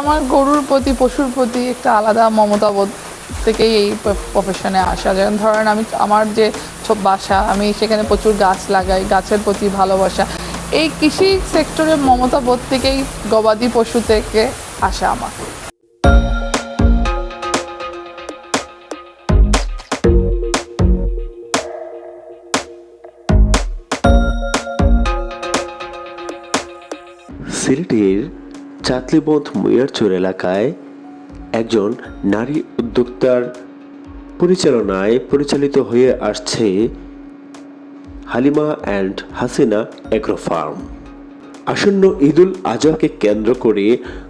আমার গরুর প্রতি, পশুর প্রতি একটা আলাদা মমতাবোধ থেকেই এই প্রফেশনে আসা। যেমন ধরেন আমি আমার যে বাসা, আমি সেখানে প্রচুর গাছ লাগাই, গাছের প্রতি ভালোবাসা। এই কৃষি সেক্টরের মমতাবোধ থেকেই গবাদি পশু থেকে আসা আমার। সিলেটের চাতলিবন্ধ মুয়ারচর এলাকায় একজন নারী উদ্যোক্তার পরিচালনায় পরিচালিত হয়ে আসছে Halima and Hasina agro farm. আসন্ন ঈদুল আজহাকে কেন্দ্র করে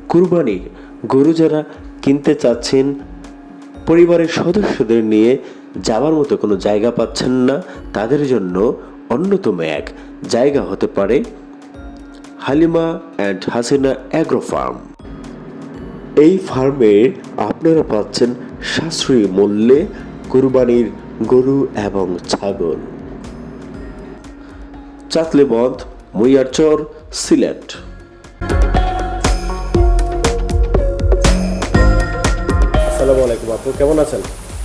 কুরবানির গরু যারা কিনতে চাচ্ছেন, পরিবারের সদস্যদের নিয়ে যাওয়ার মতো কোনো জায়গা পাচ্ছেন না, তাদের জন্য অন্যতম এক জায়গা হতে পারে Halima and Hasina agro farm. এই ফার্মে আপনারা পাচ্ছেন সাশ্রয়ী মূল্যে কুরবানির গরু এবং ছাগল। চাতলেবন্ধ মুইয়ারচর সিলেট। আসসালামু আলাইকুম আপু কেমন আছেন?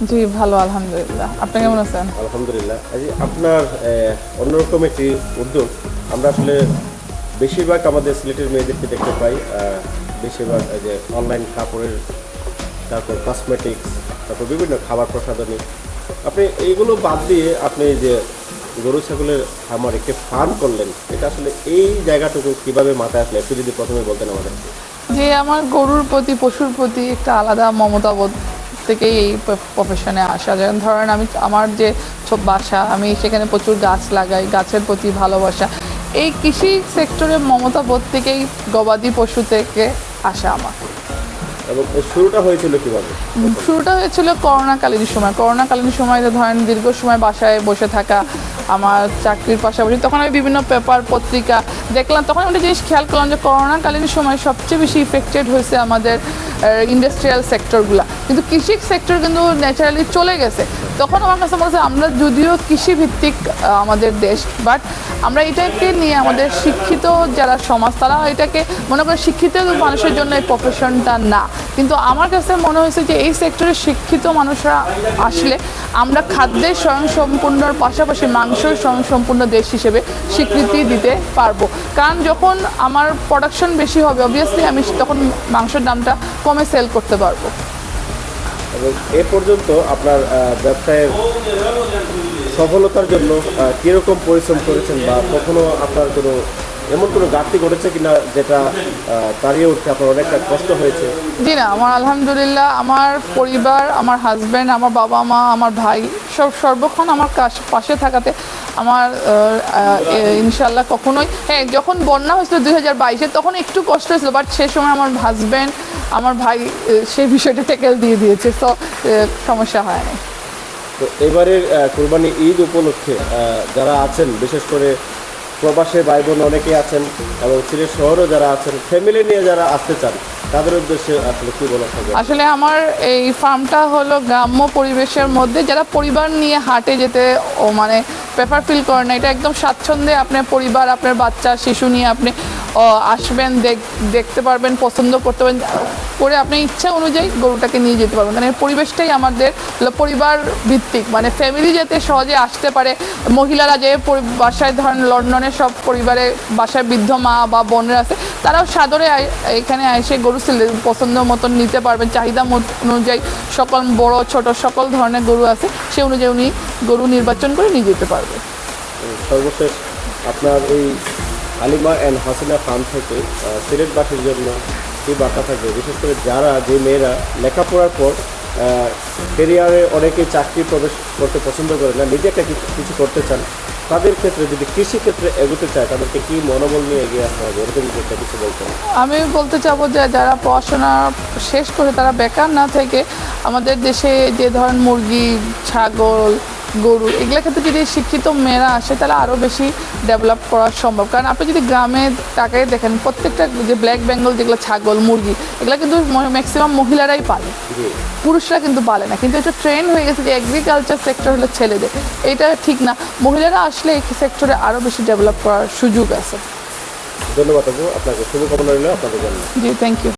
জি ভালো আলহামদুলিল্লাহ। আপনি কেমন আছেন? আলহামদুলিল্লাহ। আজ আপনার আহ, অন্যরকম একটি উদ্যোগ। আমরা আসলে বেশিরভাগ আমাদের সিলেটের মেয়েদেরকে দেখতে পাই বেশিরভাগ যে অনলাইন কাপড়ের, তারপর কসমেটিক্স তারপর বিভিন্ন খাবার প্রসাধনী। আপনি এইগুলো বাদ দিয়ে আপনি যে গরু, ছাগলের খামার একটি ফার্ম করলেন, এটা আসলে এই জায়গাটুকু কীভাবে মাথায় আসলে? একটু যদি প্রথমে বলতেন আমাদের। যে আমার গরুর প্রতি, পশুর প্রতি একটা আলাদা মমতাবোধ থেকেই এই প্রফেশনে আসা। যেমন ধরেন আমি, আমার যে বাসা, আমি সেখানে প্রচুর গাছ লাগাই, গাছের প্রতি ভালোবাসা। এই কৃষি সেক্টরে মমতা বোধ থেকেই গবাদি পশু থেকে আসা আমার। এবং শুরুটা হয়েছিল কীভাবে? শুরুটা হয়েছিল করোনাকালীন সময়। করোনাকালীন সময় ধরেন দীর্ঘ সময় বাসায় বসে থাকা আমার চাকরির পাশাপাশি। তখন আমি বিভিন্ন পেপার, পত্রিকা দেখলাম। তখন একটা জিনিস খেয়াল করলাম যে করোনাকালীন সময় সবচেয়ে বেশি ইফেক্টেড হয়েছে আমাদের ইন্ডাস্ট্রিয়াল সেক্টরগুলো কিন্তু কৃষি সেক্টর কিন্তু ন্যাচারালি চলে গেছে। তখন আমার কাছে মনে হচ্ছে, আমরা যদিও কৃষিভিত্তিক আমাদের দেশ বাট আমরা এটাকে নিয়ে আমাদের শিক্ষিত যারা সমাজ, তারা এটাকে মনে করে শিক্ষিত মানুষের জন্য এই প্রফেশনটা না। কিন্তু আমার কাছে মনে হয়েছে যে এই সেক্টরে শিক্ষিত মানুষরা আসলে আমরা খাদ্যের স্বয়ংসম্পূর্ণর পাশাপাশি মাংসের স্বয়ংসম্পূর্ণ দেশ হিসেবে স্বীকৃতি দিতে পারব। কারণ যখন আমার প্রোডাকশন বেশি হবে অবভিয়াসলি আমি তখন মাংসের দামটা কমে সেল করতে পারব। এবং এ পর্যন্ত আপনার ব্যবসায়ের সফলতার জন্য কীরকম পরিশ্রম করেছেন বা কখনো আপনার কোনো এমন কোনো ঘাটতি ঘটেছে কিনা যেটা তাড়িয়ে উঠতে আপনার অনেকটা কষ্ট হয়েছে? জি না আমার আলহামদুলিল্লাহ আমার পরিবার আমার হাজব্যান্ড আমার বাবা মা আমার ভাই সব সর্বক্ষণ আমার পাশে থাকাতে আমার ইনশাল্লাহ কখনোই হ্যাঁ যখন বন্যা হয়েছিল দুই হাজার বাইশে তখন একটু কষ্ট হয়েছিল বাট সে সময় আমার হাজব্যান্ড আমার ভাই সেই বিষয়টা টেকেল দিয়ে দিয়েছে তো সমস্যা হয়নি তো এবারের কোরবানি ঈদ উপলক্ষে যারা আছেন বিশেষ করে প্রবাসে ভাই বোন অনেকেই আছেন এবং সিলেট শহরেও যারা আছেন ফ্যামিলি নিয়ে যারা আসতে চান, তাদের উদ্দেশ্যে আসলে কি বলা থাকবে? আসলে আমার এই ফার্মটা হলো গ্রাম্য পরিবেশের মধ্যে, যারা পরিবার নিয়ে হাটে যেতে ও মানে প্রেফার ফিল করেন না। এটা একদম স্বাচ্ছন্দ্যে আপনার পরিবার, আপনার বাচ্চা, শিশু নিয়ে আপনি আসবেন, দেখ- দেখতে পারবেন, পছন্দ করতে পারবেন। করে আপনি ইচ্ছা অনুযায়ী গরুটাকে নিয়ে যেতে পারবেন। মানে পরিবেশটাই আমাদের পরিবার ভিত্তিক। মানে ফ্যামিলি যাতে সহজে আসতে পারে। মহিলারা যে বাসায় ধরেন লন্ডনের সব পরিবারে বাসায় বৃদ্ধ মা বা বোনরা আছে, তারাও সাদরে এখানে এসে গরু পছন্দ মতন নিতে পারবেন। চাহিদা অনুযায়ী সকল বড়, ছোট সকল ধরনের গরু আছে, সে অনুযায়ী উনি গরু নির্বাচন করে নিয়ে যেতে পারবে। সর্বশেষ আপনার এই আলিমা অ্যান্ড হাসিনা ফার্ম থেকে সিলেটবাসীর জন্য কি বার্তা থাকবে? বিশেষ করে যারা যে মেয়েরা লেখাপড়ার পর কেরিয়ারে অনেকে চাকরি প্রবেশ করতে পছন্দ করে না নিজে একটা কিছু- করতে চান তাদের ক্ষেত্রে যদি কৃষি ক্ষেত্রে এগোতে চায় তাদেরকে কি মনোবল নিয়ে এগিয়ে আসতে হবে? এরকম একটা কিছু বলতেন আমি বলতে চাবো যে যারা পড়াশোনা শেষ করে তারা বেকার না থেকে আমাদের দেশে যে ধরেন মুরগি ছাগল গরু। এগুলো ক্ষেত্রে যদি শিক্ষিত মেয়েরা আসে তাহলে আরও বেশি ডেভেলপ করা সম্ভব। কারণ আপনি যদি গ্রামে তাকায় দেখেন প্রত্যেকটা যে ব্ল্যাক বেঙ্গল যেগুলো ছাগল মুরগি এগুলো কিন্তু ম্যাক্সিমাম মহিলারাই পালে। পুরুষরা কিন্তু পালে না। কিন্তু এটা ট্রেন্ড হয়ে গেছে যে এগ্রিকালচার সেক্টর হলো ছেলেদের। এটা ঠিক না। মহিলারা আসলে এই সেক্টরে আরও বেশি ডেভেলপ করার সুযোগ আছে। ধন্যবাদ আপনাকে শুভকামনা রইল। আপনাদের জন্য জি থ্যাংক ইউ